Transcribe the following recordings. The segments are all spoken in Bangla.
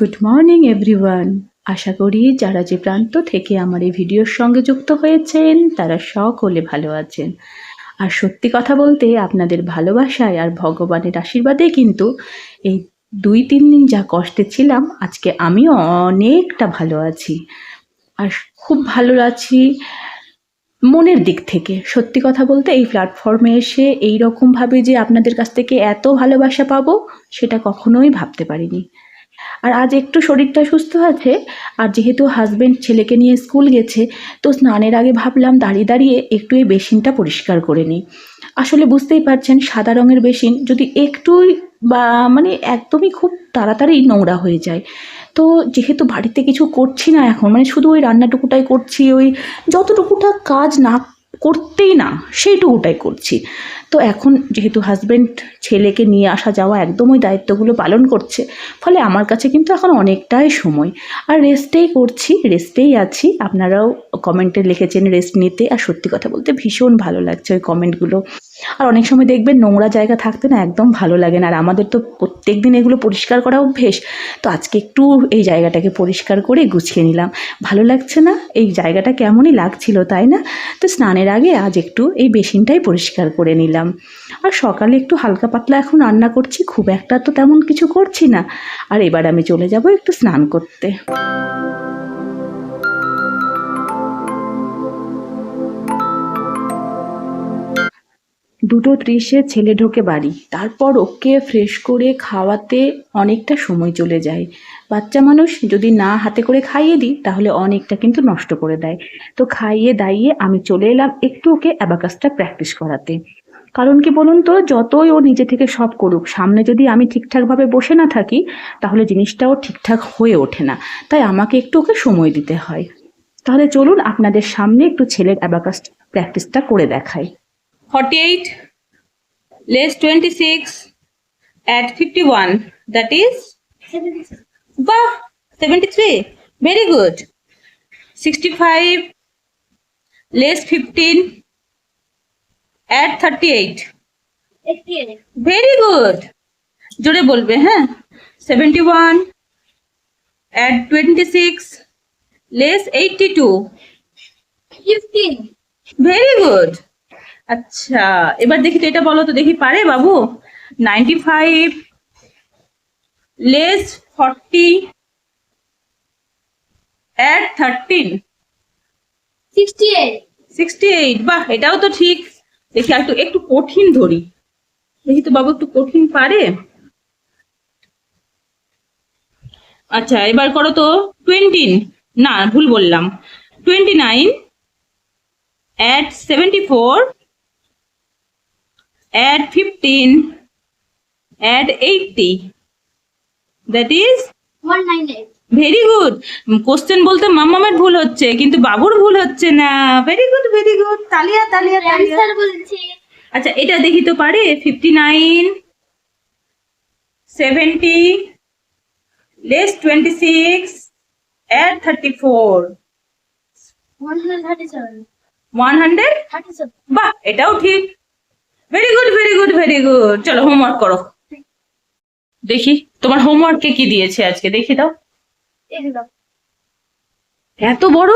Good morning, everyone. আশা করি যারা যে প্রান্ত থেকে আমার এই ভিডিওর সঙ্গে যুক্ত হয়েছেন, তারা সকলে ভালো আছেন। আর সত্যি কথা বলতে, আপনাদের ভালোবাসায় আর ভগবানের আশীর্বাদে কিন্তু এই দুই, তিন দিন যা কষ্টে ছিলাম, আজকে আমিও অনেকটা ভালো আছি। আর খুব ভালো আছি মনের দিক থেকে। সত্যি কথা বলতে, এই প্ল্যাটফর্মে এসে এই রকমভাবে যে আপনাদের কাছ থেকে এত ভালোবাসা পাবো, সেটা কখনোই ভাবতে পারিনি। আর আজ একটু শরীরটা সুস্থ আছে, আর যেহেতু হাজবেন্ড ছেলেকে নিয়ে স্কুল গেছে, তো স্নানের আগে ভাবলাম দাঁড়িয়ে দাঁড়িয়ে একটু এই বেসিনটা পরিষ্কার করে নিই। আসলে বুঝতেই পারছেন, সাদা রঙের বেসিন যদি একটুই বা মানে একদমই খুব তাড়াতাড়ি নোংরা হয়ে যায়। তো যেহেতু বাড়িতে কিছু করছি না এখন মানে শুধু ওই রান্নাটুকুটাই করছি, ওই যতটুকুটা কাজ না করতেই না, সেইটুকুটাই করছি। তো এখন যেহেতু হাজব্যান্ড ছেলেকে নিয়ে আসা যাওয়া একদম ওই দায়িত্বগুলো পালন করছে, ফলে আমার কাছে কিন্তু এখন অনেকটাই সময়। আর রেস্টেই করছি রেস্টেই আছি। আপনারাও কমেন্টে লিখেছেন রেস্ট নিতে। আর সত্যি কথা বলতে ভীষণ ভালো লাগছে ওই কমেন্টগুলো আর অনেক সময় দেখবেন নোংরা জায়গা থাকতে না একদম ভালো লাগে না। আর আমাদের তো প্রত্যেক দিন এগুলো পরিষ্কার করা অভ্যেস। তো আজকে একটু এই জায়গাটাকে পরিষ্কার করে গুছিয়ে নিলাম। ভালো লাগছে না? এই জায়গাটা কেমনই লাগছিল, তাই না? তো স্নানের আগে আজ একটু এই বেসিনটাই পরিষ্কার করে নিলাম। আর সকালে একটু হালকা পাতলা এখন রান্না করছি, খুব একটা তো তেমন কিছু করছি না। আর এবার আমি চলে যাব একটু স্নান করতে। দুটো ত্রিশে ছেলে ঢোকে বাড়ি। তারপর ওকে ফ্রেশ করে খাওয়াতে অনেকটা সময় চলে যায়। বাচ্চা মানুষ যদি না হাতে করে খাইয়ে দিই, তাহলে অনেকটা কিন্তু নষ্ট করে দেয়। তো খাইয়ে দাইয়ে আমি চলে এলাম একটু ওকে অ্যাবাকাসটা প্র্যাকটিস করাতে। কারণ কি বলুন তো, যতই ও নিজে থেকে সব করুক, সামনে যদি আমি ঠিকঠাকভাবে বসে না থাকি, তাহলে জিনিসটাও ঠিকঠাক হয়ে ওঠে না। তাই আমাকে একটু ওকে সময় দিতে হয়। তাহলে চলুন আপনাদের সামনে একটু ছেলের অ্যাবাকাস প্র্যাকটিসটা করে দেখাই। 48 less 26 at 51 that is 73 bah 73 very good 65 less 15 at 38 88 very good জোরে বলবে হ্যাঁ 71 at 26 less 82 ভেরি গুড আচ্ছা এবার দেখি তো এটা বলো তো দেখি পারে বাবু? Ninety five less forty at thirteen sixty eight sixty eight বাহ এটাও তো ঠিক। দেখি আর একটু একটু কঠিন ধরি। দেখি তো বাবু একটু কঠিন পারে। আচ্ছা এবার করো তো টোয়েন্টি না ভুল বললাম। Twenty nine at seventy 74 at 15 at 80 that is very good question বলতে মাম্মামের ভুল হচ্ছে কিন্তু বাবুর ভুল হচ্ছে না। ভেরি গুড ভেরি গুড তালিয়া তালিয়া তালিয়া। আচ্ছা এটা দেখি তো পারে। Fifty nine seventy less twenty six at thirty four one hundred বাহ এটাও ঠিক। Very good very good very good চলো হোমওয়ার্ক করো। দেখি তোমার হোমওয়ার্কে কি দিয়েছে আজকে? দেখি দাও। এত বড়?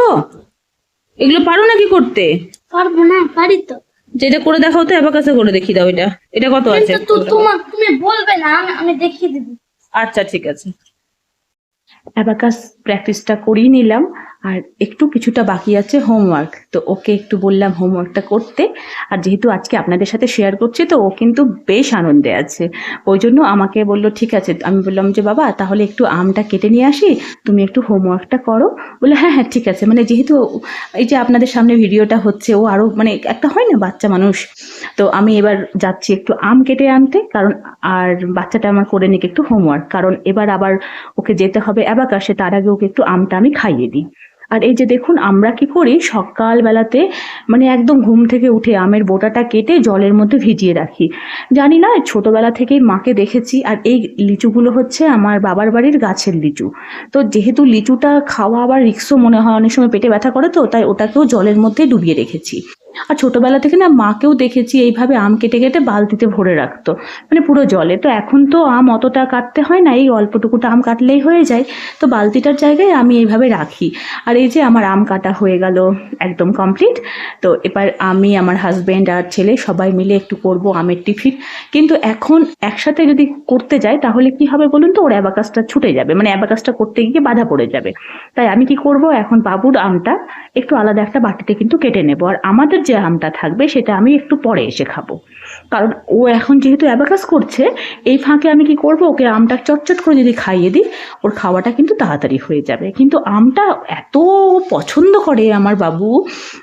এগুলো পারো নাকি করতে? পারব না পারি তো। যেটা করে দেখাও তো অ্যাবাকাসে করে দেখি দাও এটা। এটা কত আছে? তোমার তুমি বলবে না আমি আমি দেখিয়ে দেবো। আচ্ছা ঠিক আছে। অ্যাবাকাস প্র্যাকটিসটা করিয়ে নিলাম। আর একটু কিছুটা বাকি আছে হোমওয়ার্ক তো ওকে একটু বললাম হোমওয়ার্কটা করতে। আর যেহেতু আজকে আপনাদের সাথে শেয়ার করছি, তো ও কিন্তু বেশ আনন্দে আছে। ওই জন্য আমাকে বলল, ঠিক আছে। আমি বললাম যে, বাবা, তাহলে একটু আমটা কেটে নিয়ে আসি। তুমি একটু হোমওয়ার্কটা করো। বলে হ্যাঁ হ্যাঁ ঠিক আছে। মানে যেহেতু এই যে আপনাদের সামনে ভিডিওটা হচ্ছে, ও আরও মানে একটা হয় না বাচ্চা মানুষ? তো আমি এবার যাচ্ছি একটু আম কেটে আনতে। কারণ আর বাচ্চাটা আমার করে নিক একটু হোমওয়ার্ক কারণ এবার আবার ওকে যেতে হবে অ্যাবাকাসে। তার আগে ওকে একটু আমটা আমি খাইয়ে দিই। আর এই যে দেখুন, আমরা কি করি? সকালবেলাতে মানে একদম ঘুম থেকে উঠে আমের বোটাটা কেটে জলের মধ্যে ভিজিয়ে রাখি। জানি না, ছোটবেলা থেকেই মাকে দেখেছি আর এই লিচুগুলো হচ্ছে আমার বাবার বাড়ির গাছের লিচু। তো যেহেতু লিচুটা খাওয়া আবার রিক্সও মনে হয় অনেক সময় পেটে ব্যথা করে তো, তাই ওটাকেও জলের মধ্যে ডুবিয়ে রেখেছি। আর ছোটোবেলা থেকে না মাকেও দেখেছি এইভাবে আম কেটে কেটে বালতিতে ভরে রাখতো। মানে পুরো জলে। তো এখন তো আম অতটা কাটতে হয় না, এই অল্পটুকুটা আম কাটলেই হয়ে যায়। তো বালতিটার জায়গায় আমি এইভাবে রাখি। আর এই যে আমার আম কাটা হয়ে গেল একদম কমপ্লিট তো এবার আমি, আমার হাজব্যান্ড আর ছেলে সবাই মিলে একটু করব আমের টিফিন। কিন্তু এখন একসাথে যদি করতে যাই, তাহলে কি হবে বলুন তো? ওর অ্যাবাকাসটা ছুটে যাবে। মানে অ্যাবাকাসটা করতে গিয়ে বাধা পড়ে যাবে। তাই আমি কি করব? এখন বাবুর আমটা একটু আলাদা একটা বাটিতে কিন্তু কেটে নেব। আর আমাদের যে আমটা থাকবে সেটা আমি একটু পরে এসে খাব। কারণ ও এখন যেহেতু অ্যাবাকাস করছে, এই ফাঁকে আমি কি করব? ওকে আমটা চটচট করে যদি খাইয়ে দিই, ওর খাওয়াটা কিন্তু তাড়াতাড়ি হয়ে যাবে। কিন্তু আমটা এত পছন্দ করে আমার বাবু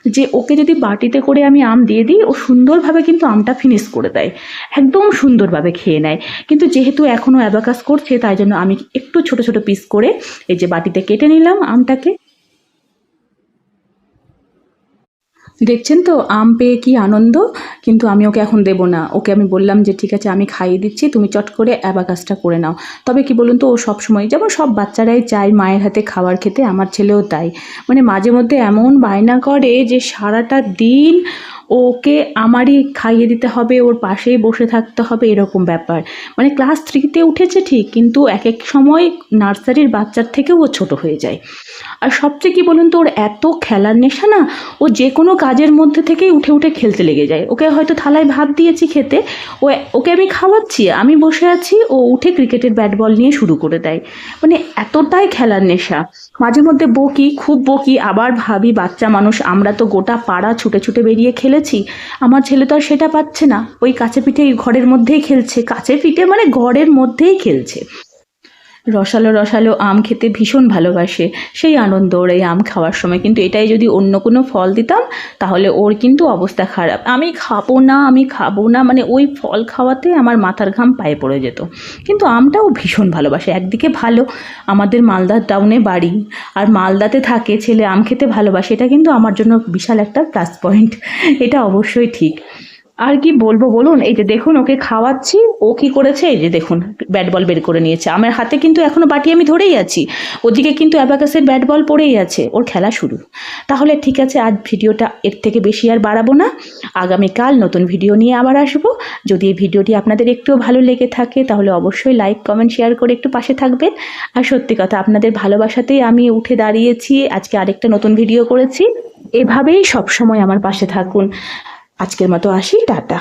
যে ওকে যদি বাটিতে করে আমি আম দিয়ে দিই, ও সুন্দরভাবে কিন্তু আমটা ফিনিশ করে দেয়। একদম সুন্দরভাবে খেয়ে নেয়। কিন্তু যেহেতু এখনও অ্যাবাকাস করছে, তাই জন্য আমি একটু ছোট ছোট পিস করে এই যে বাটিতে কেটে নিলাম আমটাকে। দেখছেন তো? আম পেয়ে কি আনন্দ? কিন্তু আমি ওকে এখন দেব না। ওকে আমি বললাম যে, ঠিক আছে, আমি খাইয়ে দিচ্ছি, তুমি চট করে অ্যাবাকাসটা করে নাও। তবে কি বলুন তো, ও সব সময় যেমন সব বাচ্চারাই চায় মায়ের হাতে খাবার খেতে, আমার ছেলেও তাই। মানে মাঝে মধ্যে এমন বায়না করে যে, সারাটা দিন ওকে আমারই খাইয়ে দিতে হবে, ওর পাশেই বসে থাকতে হবে, এরকম ব্যাপার। মানে ক্লাস থ্রিতে উঠেছে ঠিক, কিন্তু এক এক সময় নার্সারির বাচ্চার থেকেও ও ছোট হয়ে যায়। আর সবচেয়ে কি বলুন তো, ওর এত খেলার নেশা না, ও যে কোনো কাজের মধ্যে থেকেই উঠে উঠে খেলতে লেগে যায়। ওকে হয়তো থালায় ভাত দিয়েছি খেতে, ও ওকে আমি খাওয়াচ্ছি, আমি বসে আছি, ও উঠে ক্রিকেটের ব্যাট বল নিয়ে শুরু করে দেয়। মানে এতটাই খেলার নেশা। মাঝে মধ্যে বকি, খুব বকি, আবার ভাবি, বাচ্চা মানুষ, আমরা তো গোটা পাড়া ছুটে ছুটে বেরিয়ে খেলেছি আমার ছেলে তো আর সেটা পাচ্ছে না। ওই কাছে পিঠে ঘরের মধ্যেই খেলছে। কাছে পিঠে মানে ঘরের মধ্যেই খেলছে। রসালো রসালো আম খেতে ভীষণ ভালোবাসে। সেই আনন্দ ওর এই আম খাওয়ার সময়। কিন্তু এটাই যদি অন্য কোনো ফল দিতাম, তাহলে ওর কিন্তু অবস্থা খারাপ। আমি খাব না, আমি খাব না মানে ওই ফল খাওয়াতে আমার মাথার ঘাম পায়ে পড়ে যেত। কিন্তু আমটাও ভীষণ ভালোবাসে। একদিকে ভালো, আমাদের মালদার টাউনে বাড়ি। আর মালদাতে থাকে, ছেলে আম খেতে ভালোবাসে। এটা কিন্তু আমার জন্য বিশাল একটা প্লাস পয়েন্ট এটা অবশ্যই ঠিক। আর কি বলব বলুন? এই যে দেখুন, ওকে খাওয়াচ্ছি। ও কি করেছে? এই যে দেখুন ব্যাট বল বের করে নিয়েছে। আমার হাতে কিন্তু এখনও বাটি আমি ধরেই আছি। ওদিকে কিন্তু অ্যাবাকাসের ব্যাট বল পড়েই আছে। ওর খেলা শুরু। তাহলে ঠিক আছে, আজ ভিডিওটা এর থেকে বেশি আর বাড়াবো না। আগামীকাল নতুন ভিডিও নিয়ে আবার আসব। যদি এই ভিডিওটি আপনাদের একটুও ভালো লেগে থাকে, তাহলে অবশ্যই লাইক কমেন্ট শেয়ার করে একটু পাশে থাকবেন। আর সত্যি কথা, আপনাদের ভালোবাসাতেই আমি উঠে দাঁড়িয়েছি। আজকে আরেকটা নতুন ভিডিও করেছি। এভাবেই সবসময় আমার পাশে থাকুন। আজকের মতো আসি টাটা।